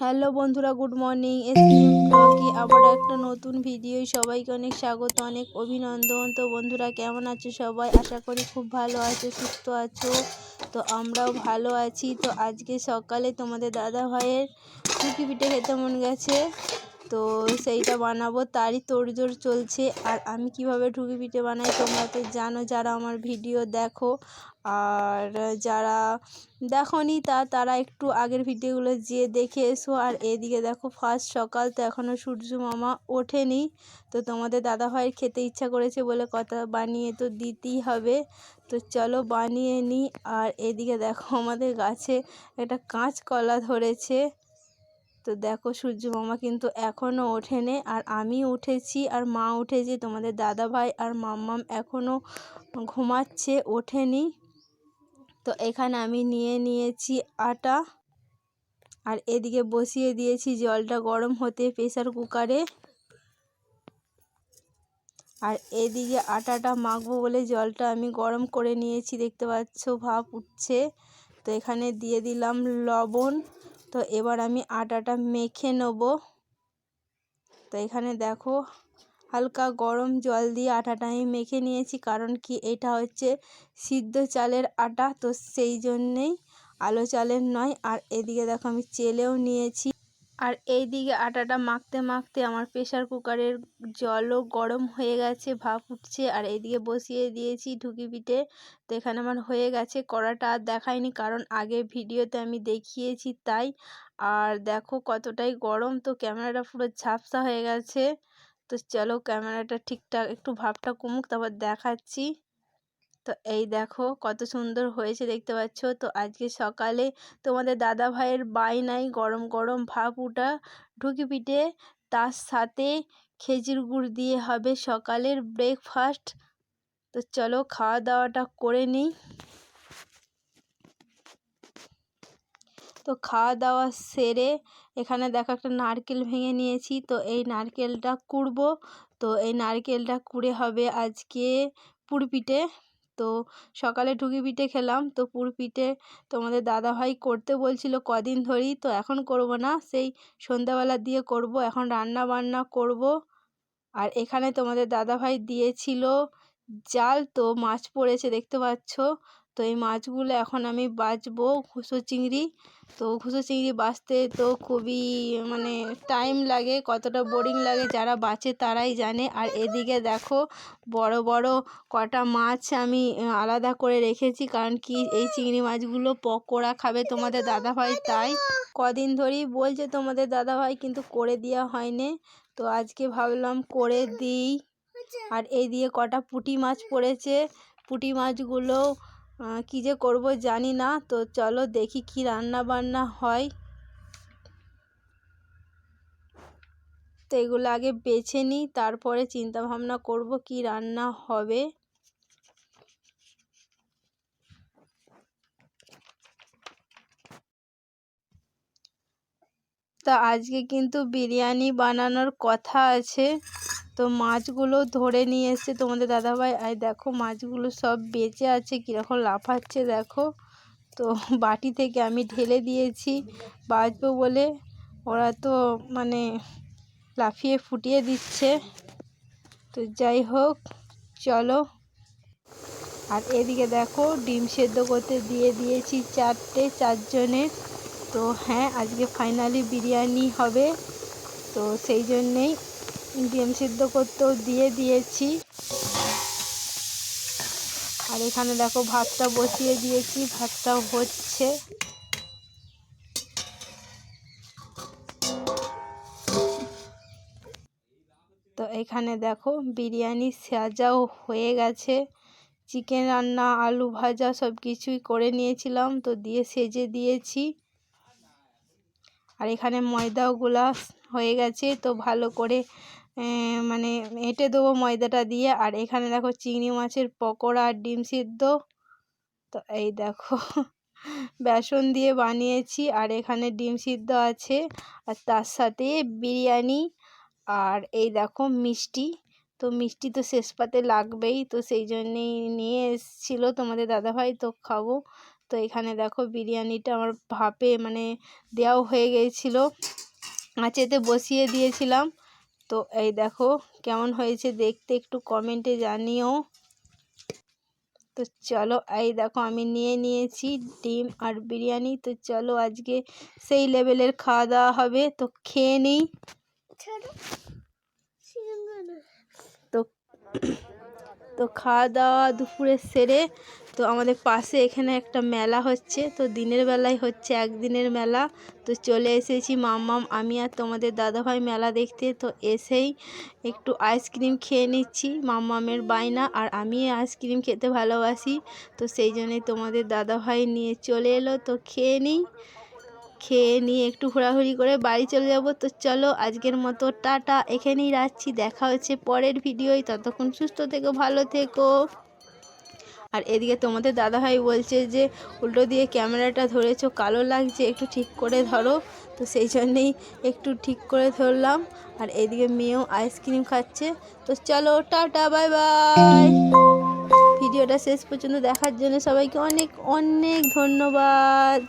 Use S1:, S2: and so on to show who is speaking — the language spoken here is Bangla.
S1: হ্যালো বন্ধুরা, গুড মর্নিং। ব্লগে আবার একটা নতুন ভিডিও সবাইকে অনেক স্বাগত, অনেক অভিনন্দন। তো বন্ধুরা, কেমন আছো সবাই? আশা করি খুব ভালো আছো, সুস্থ আছো। তো আমরাও ভালো আছি। তো আজকে সকালে তোমাদের দাদা ভাইয়ের পিঠে খেতে মন গেছে। তো সেইটা বানাবো, তারই তোড়জোড় চলছে। আর আমি কীভাবে ঢুকি পিঠে বানাই তোমরা তো জানো, যারা আমার ভিডিও দেখো। আর যারা দেখনি তা, তারা একটু আগের ভিডিওগুলো যেয়ে দেখে এসো। আর এদিকে দেখো, ফার্স্ট সকাল তো এখনও সূর্য মামা ওঠেনি। তো তোমাদের দাদাভাইয়ের খেতে ইচ্ছা করেছে বলে কথা বানিয়ে তো দিতেই হবে। তো চলো বানিয়ে নিই। আর এদিকে দেখো, আমাদের গাছে একটা কাঁচকলা ধরেছে। তো দেখো সূর্য মামা কিন্তু এখনও ওঠেনি আর আমি উঠেছি আর মা উঠেছে, তোমাদের দাদা ভাই আর মাম্মাম এখনও ঘুমাচ্ছে, ওঠেনি। তো এখানে আমি নিয়ে নিয়েছি আটা আর এদিকে বসিয়ে দিয়েছি জলটা গরম হতে প্রেসার কুকারে। আর এদিকে আটাটা মাখবো বলে জলটা আমি গরম করে নিয়েছি, দেখতে পাচ্ছ ভাপ উঠছে। তো এখানে দিয়ে দিলাম লবণ তো এবার আমি আটাটা মেখে নেব। তো এখানে দেখো, হালকা গরম জল দিয়ে আটাটা আমি মেখে নিয়েছি, কারণ কি এটা হচ্ছে সিদ্ধ চালের আটা, তো সেই জন্যেই আলো চালের নয়। আর এদিকে দেখো আমি চেলেও নিয়েছি। আর এই দিকে আটাটা মাখতে মাখতে আমার প্রেশার কুকারের জলও গরম হয়ে গেছে, ভাপ উঠছে। আর এদিকে বসিয়ে দিয়েছি ঢুকি পিঠে। তো এখানে আমার হয়ে গেছে। কড়াটা আর দেখায়নি কারণ আগে ভিডিওতে আমি দেখিয়েছি তাই। আর দেখো কতটাই গরম, তো ক্যামেরাটা পুরো ঝাপসা হয়ে গেছে। তো চলো ক্যামেরাটা ঠিকঠাক একটু ভাবটা কমুক, তারপর দেখাচ্ছি। তো এই দেখো কত সুন্দর হয়েছে দেখতে পাচ্ছ। তো আজকে সকালে তোমাদের দাদা ভাইয়ের বায়নাই গরম গরম ভাপ উঠা ঢুকি পিঠে তার সাথে খেজুর গুড় দিয়ে হবে সকালের ব্রেকফাস্ট তো চলো খাওয়া দাওয়াটা করে নিই। তো খাওয়া দাওয়া সেরে এখানে দেখো একটা নারকেল ভেঙে নিয়েছি। তো এই নারকেলটা কুড়বো। তো এই নারকেলটা কুড়ে হবে আজকে পুর পিঠে। তো সকালে ঢুকি পিঠে খেলাম। তো পুর পিঠে তোমাদের দাদাভাই করতে বলছিল কদিন ধরেই। তো এখন করব না, সেই সন্ধ্যাবেলা দিয়ে করব। এখন রান্না বান্না করব। আর এখানে তোমাদের দাদাভাই দিয়েছিল জাল। তো মাছ পড়েছে, দেখতে পাচ্ছ। তো এই মাছগুলো এখন আমি বাছবো ঘুসো চিংড়ি। তো ঘুসো চিংড়ি বাছতে তো খুবই মানে টাইম লাগে, কতটা বোরিং লাগে, যারা বাছে তারাই জানে। আর এদিকে দেখো, বড় বড় কটা মাছ আমি আলাদা করে রেখেছি, কারণ কি এই চিংড়ি মাছগুলো পকোড়া খাবে তোমাদের দাদাভাই, তাই কদিন ধরেই বলছে তোমাদের দাদাভাই, কিন্তু করে দেওয়া হয়নি। তো আজকে ভাবলাম করে দিই। আর এই দিয়ে কটা পুঁটি মাছ পড়েছে। পুঁটি মাছগুলো কী যে করব জানি না। তো চলো দেখি কি রান্না বান্না হয়। তো এগুলো আগে বেছে নিই, তারপরে চিন্তা ভাবনা করব কি রান্না হবে। তা আজকে কিন্তু বিরিয়ানি বানানোর কথা আছে। তো মাছগুলো ধরে নিয়ে এসছে তোমাদের দাদাভাই। আর দেখো মাছগুলো সব বেঁচে আছে, কীরকম লাফাচ্ছে দেখো। তো বাটি থেকে আমি ঢেলে দিয়েছি বাঁচবো বলে। ওরা তো মানে লাফিয়ে ফুটিয়ে দিচ্ছে। তো যাই হোক, চলো। আর এদিকে দেখো ডিম সেদ্ধ করতে দিয়ে দিয়েছি চারটে চারজনের তো হ্যাঁ আজকে ফাইনালি বিরিয়ানি হবে। তো সেই জন্যেই ডিম সিদ্ধ করতেও দিয়ে দিয়েছি। আর এখানে দেখো ভাতটা বসিয়ে দিয়েছি ভাতটাও হচ্ছে। তো এখানে দেখো বিরিয়ানি সাজাও হয়ে গেছে। চিকেন রান্না, আলু ভাজা সব কিছুই করে নিয়েছিলাম, তো দিয়ে সেজে দিয়েছি। আর এখানে ময়দাগুলা হয়ে গেছে, তো ভালো করে মানে এঁটে দেবো ময়দাটা দিয়ে। আর এখানে দেখো চিংড়ি মাছের পকোড়া আর ডিম সিদ্ধ। তো এই দেখো, বেসন দিয়ে বানিয়েছি আর এখানে ডিম সিদ্ধ আছে। আর তার সাথে বিরিয়ানি আর এই দেখো মিষ্টি। তো মিষ্টি তো শেষ পাতে লাগবেই। তো সেই জন্যেই নিয়ে এসেছিল তোমাদের দাদাভাই, তো খাব। তো এখানে দেখো বিরিয়ানিটা আমার ভাপে মানে দেওয়াও হয়ে গিয়েছিল আঁচেতে বসিয়ে দিয়েছিলাম। তো এই দেখো কেমন হয়েছে দেখতে একটু কমেন্টে জানিও। তো চলো এই দেখো আমি নিয়ে নিয়েছি ডিম আর বিরিয়ানি। তো চলো আজকে সেই লেভেলের খাওয়া দাওয়া হবে তো খেয়ে নিই। তো তো খাওয়া দাওয়া দুপুরে সেরে তো আমাদের পাশে এখানে একটা মেলা হচ্ছে। তো দিনের বেলায় হচ্ছে একদিনের মেলা। তো চলে এসেছি মাম্মাম, আমি আর তোমাদের দাদাভাই মেলা দেখতে। তো এসেই একটু আইসক্রিম খেয়ে নিচ্ছি মাম্মামের বায়না। আর আমি আইসক্রিম খেতে ভালোবাসি। তো সেই জন্যই তোমাদের দাদাভাই নিয়ে চলে এলো। তো খেয়ে নিই। খেয়ে নিয়ে একটু ঘোরাঘুরি করে বাড়ি চলে যাব। তো চলো, আজকের মতো টাটা। এখানেই রাখছি। দেখা হচ্ছে পরের ভিডিওয়। ততক্ষণ সুস্থ থেকো, ভালো থেকো। আর এদিকে তোমাদের দাদাভাই বলছে যে, উল্টো দিয়ে ক্যামেরাটা ধরেছো, কালো লাগছে, একটু ঠিক করে ধরো। তো সেই জন্যেই একটু ঠিক করে ধরলাম। আর এদিকে মেয়েও আইসক্রিম খাচ্ছে। তো চলো, টাটা, বাই বাই। ভিডিওটা শেষ পর্যন্ত দেখার জন্য সবাইকে অনেক অনেক ধন্যবাদ।